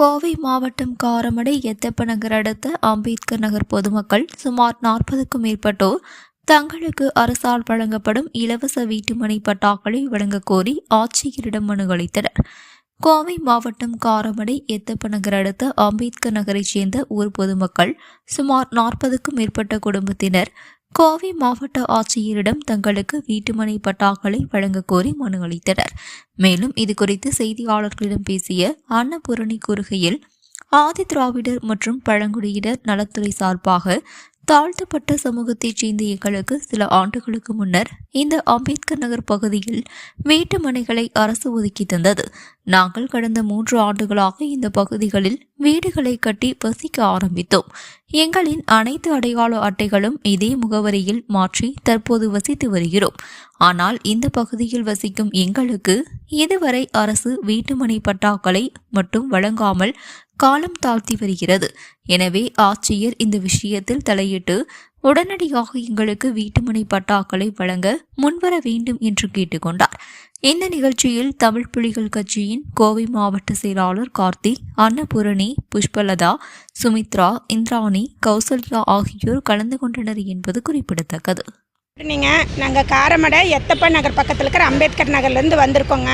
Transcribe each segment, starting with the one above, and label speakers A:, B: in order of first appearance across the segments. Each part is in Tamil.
A: கோவை மாவட்டம் காரமடை எத்தப்ப நகர் அடுத்த அம்பேத்கர் நகர் பொதுமக்கள் சுமார் நாற்பதுக்கும் மேற்பட்டோர் தங்களுக்கு அரசால் வழங்கப்படும் இலவச வீட்டுமனை பட்டாக்களை வழங்கக்கோரி ஆட்சியரிடம் மனு அளித்தனர். கோவை மாவட்டம் காரமடை எத்தப்ப நகர் அடுத்த அம்பேத்கர் நகரைச் சேர்ந்த ஊர் பொதுமக்கள் சுமார் நாற்பதுக்கும் மேற்பட்ட குடும்பத்தினர் கோவை மாவட்ட ஆட்சியரிடம் தங்களுக்கு வீட்டுமனை பட்டாக்களை வழங்க கோரி மனு அளித்தனர் மேலும் இது குறித்து செய்தியாளர்களிடம் பேசிய அன்னபூரணி கூறுகையில் ஆதி திராவிடர் மற்றும் பழங்குடியினர் நலத்துறை சார்பாக தாழ்த்தப்பட்ட சமூகத்தைச் சேர்ந்த எங்களுக்கு சில ஆண்டுகளுக்கு முன்னர் இந்த அம்பேத்கர் நகர் பகுதியில் வீட்டு மனைகளை அரசு ஒதுக்கி தந்தது. நாங்கள் கடந்த மூன்று ஆண்டுகளாக இந்த பகுதிகளில் வீடுகளை கட்டி வசிக்க ஆரம்பித்தோம். எங்களின் அனைத்து அடையாள அட்டைகளும் இதே முகவரியில் மாற்றி தற்போது வசித்து வருகிறோம். ஆனால் இந்த பகுதியில் வசிக்கும் எங்களுக்கு இதுவரை அரசு வீட்டுமனை பட்டாக்களை மட்டும் வழங்காமல் காலம் தாழ்த்தி வருகிறது. எனவே ஆட்சியர் இந்த விஷயத்தில் தலையிட்டு உடனடியாக எங்களுக்கு வீட்டுமனை பட்டாக்களை வழங்க முன்வர வேண்டும் என்று கேட்டுக்கொண்டார். இந்த நிகழ்ச்சியில் தமிழ் புலிகள் கட்சியின் கோவை மாவட்ட செயலாளர் கார்த்திக் அன்னபூரணி புஷ்பலதா சுமித்ரா இந்திராணி கௌசல்யா ஆகியோர் கலந்து கொண்டனர் என்பது குறிப்பிடத்தக்கது.
B: நீங்கள் நாங்கள் காரமடை எத்தப்ப நகர் பக்கத்தில் இருக்கிற அம்பேத்கர் நகர்லேருந்து வந்திருக்கோங்க.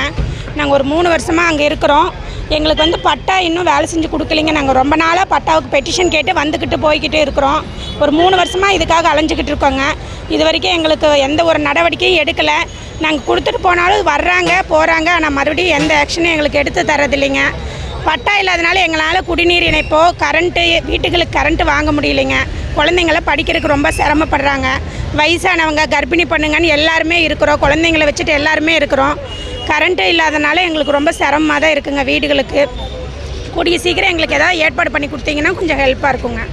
B: நாங்கள் ஒரு மூணு வருஷமாக அங்கே இருக்கிறோம். எங்களுக்கு வந்து பட்டா இன்னும் வேலை செஞ்சு கொடுக்கலிங்க. நாங்கள் ரொம்ப நாளாக பட்டாவுக்கு பெட்டிஷன் கேட்டு வந்துக்கிட்டு போய்கிட்டே இருக்கிறோம். ஒரு மூணு வருஷமாக இதுக்காக அலைஞ்சிக்கிட்டு இருக்கோங்க. இது வரைக்கும் எங்களுக்கு எந்த ஒரு நடவடிக்கையும் எடுக்கலை. நாங்கள் கொடுத்துட்டு போனாலும் வர்றாங்க போகிறாங்க ஆனால் மறுபடியும் எந்த ஆக்ஷனும் எங்களுக்கு எடுத்து தரதில்லைங்க. பட்டா இல்லாதனால எங்களால் குடிநீர் இணைப்போ கரண்ட்டு வீட்டுகளுக்கு கரண்ட்டு வாங்க முடியலைங்க. குழந்தைங்கள படிக்கிறதுக்கு ரொம்ப சிரமப்படுறாங்க. வயசானவங்க கர்ப்பிணி பண்ணுங்கன்னு எல்லாருமே இருக்கிறோம். குழந்தைங்கள வச்சுட்டு எல்லாருமே இருக்கிறோம். கரண்ட்டு இல்லாதனால எங்களுக்கு ரொம்ப சிரமமாக தான் இருக்குங்க வீடுகளுக்கு. கூடிய சீக்கிரம் எங்களுக்கு ஏதாவது ஏற்பாடு பண்ணி கொடுத்தீங்கன்னா கொஞ்சம் ஹெல்ப்பாக இருக்குங்க.